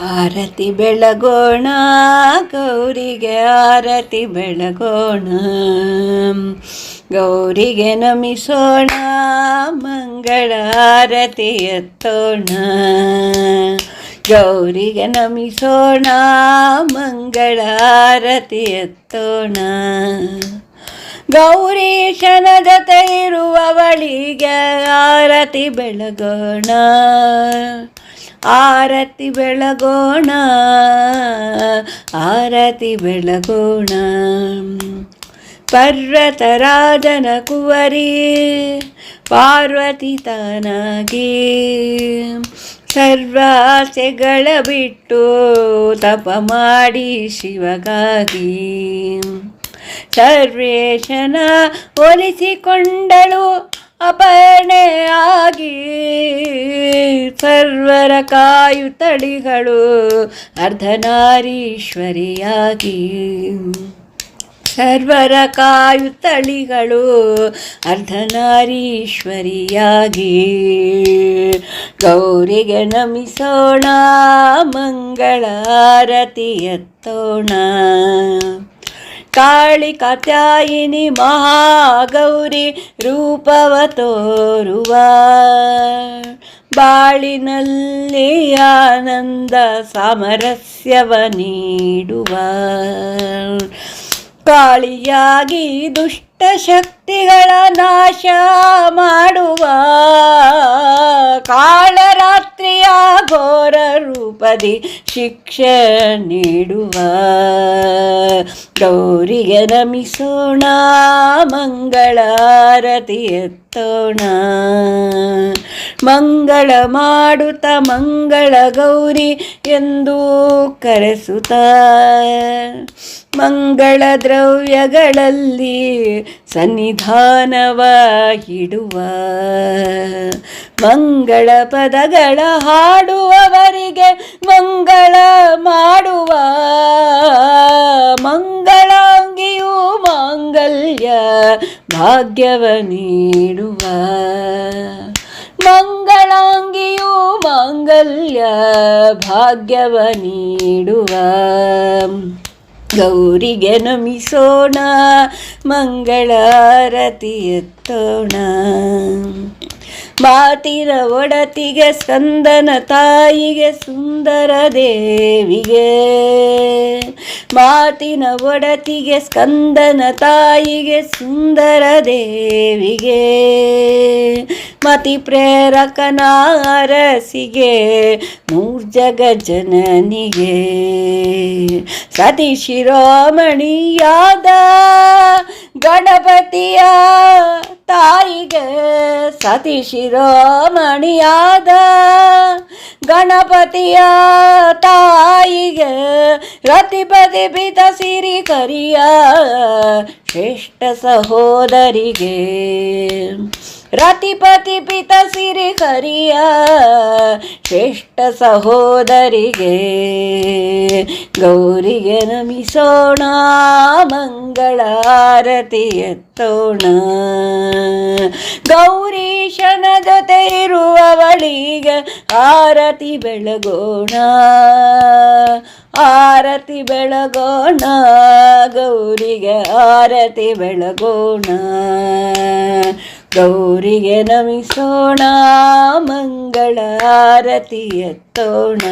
ಆರತಿ ಬೆಳಗೋಣ, ಗೌರಿಗೆ ಆರತಿ ಬೆಳಗೋಣ. ಗೌರಿಗೆ ನಮಿಸೋಣ, ಮಂಗಳ ಆರತಿ ಎತ್ತೋಣ. ಗೌರಿಗೆ ನಮಿಸೋಣ, ಮಂಗಳ ಆರತಿ ಎತ್ತೋಣ. ಗೌರೀಶನ ಜೊತೆ ಇರುವವಳಿಗೆ ಆರತಿ ಬೆಳಗೋಣ. ಆರತಿ ಬೆಳಗೋಣ ಆರತಿ ಬೆಳಗೋಣ. ಪರ್ವತರಾಜನ ಕುವರಿ, ಪಾರ್ವತಿ ತನಗೆ. ಸರ್ವಾಸೆಗಳ ಬಿಟ್ಟು ತಪ ಮಾಡಿ ಶಿವಗಾಗಿ. ಸರ್ವೇಶನ ಒಲಿಸಿಕೊಂಡಳು ಅಪರ್ಣೆಯಾಗಿ ಸರ್ವರ ಕಾಯುತಳಿಗಳು ಅರ್ಧನಾರೀಶ್ವರಿಯಾಗಿ. ಸರ್ವರ ಕಾಯುತಳಿಗಳು ಅರ್ಧನಾರೀಶ್ವರಿಯಾಗಿ. ಗೌರಿಗೆ ನಮಿಸೋಣ ಮಂಗಳಾರತಿ ಎತ್ತೋಣ. ಕಾಳಿ ಕಾತ್ಯಾಯಿನಿ ಮಹಾಗೌರಿ ರೂಪವ ತೋರುವ ಬಾಳಿನಲ್ಲಿ ಆನಂದ ಸಾಮರಸ್ಯವ ನೀಡುವ. ಕಾಳಿಯಾಗಿ ದುಷ್ಟ ಶಕ್ತಿಗಳ ನಾಶ ಮಾಡುವ. ಕಾಳರಾತ್ರಿಯ ಘೋರ ರೂಪದಿ ಶಿಕ್ಷೆ ನೀಡುವ. ಗೌರಿಗೆ ನಮಿಸೋಣ ಮಂಗಳಾರತಿ ಎತ್ತೋಣ. ಮಂಗಳ ಮಾಡುತ್ತ ಮಂಗಳ ಗೌರಿ ಎಂದು ಕರೆಸುತ್ತ. ಮಂಗಳ ದ್ರವ್ಯಗಳಲ್ಲಿ ಸನ್ನಿಧಾನವ ಇಡುವ. ಮಂಗಳ ಪದಗಳ ಹಾಡುವವರಿಗೆ ಮಂಗಳ ಮಾಡುವ. ಮಾಂಗಲ್ಯ ಭಾಗ್ಯವ ನೀಡುವ. ಮಂಗಳಾಂಗಿಯು ಮಾಂಗಲ್ಯ ಭಾಗ್ಯವ ನೀಡುವ. ಗೌರಿಗೆ ನಮಿಸೋಣ, ಮಂಗಳಾರತಿ ಎತ್ತೋಣ. ಮಾತಿನ ಒಡತಿಗೆ ಸ್ಕಂದನ ತಾಯಿಗೆ ಸುಂದರ ದೇವಿಗೆ. ಮಾತಿನ ಒಡತಿಗೆ ಸ್ಕಂದನ ತಾಯಿಗೆ ಸುಂದರ ದೇವಿಗೆ. ಮತಿ ಪ್ರೇರಕನಾರಸಿಗೆ ಮೂರ್ಜಗ ಜನನಿಗೆ. ಸತಿ ಶಿರೋಮಣಿಯಾದ ಗಣಪತಿಯ ತಾಯಿಗೆ ಸತಿ ಶಿರೋಮಣಿಯಾದ ಗಣಪತಿಯ ತಾಯಿಗೆ ರತಿಪತಿ ಪಿತ ಸಿರಿ ಕರಿಯ ಶ್ರೇಷ್ಠ ಸಹೋದರಿಗೆ. ರತಿಪತಿ ಪಿತ ಸಿರಿ ಹರಿಯ ಶ್ರೇಷ್ಠ ಸಹೋದರಿಗೆ ಗೌರಿಗೆ ನಮಿಸೋಣ, ಮಂಗಳಾರತಿ ಎತ್ತೋಣ. ಗೌರೀಶನ ಜೊತೆ ಇರುವವಳಿಗೆ ಆರತಿ ಬೆಳಗೋಣ ಆರತಿ ಬೆಳಗೋಣ, ಗೌರಿಗೆ ಆರತಿ ಬೆಳಗೋಣ. ಗೌರಿಗೆ ನಮಿಸೋಣ ಮಂಗಳಾರತಿ ಎತ್ತೋಣ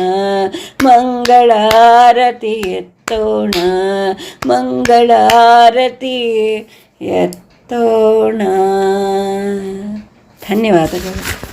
ಮಂಗಳಾರತಿ ಎತ್ತೋಣ ಮಂಗಳಾರತಿ ಎತ್ತೋಣ. ಧನ್ಯವಾದಗಳು.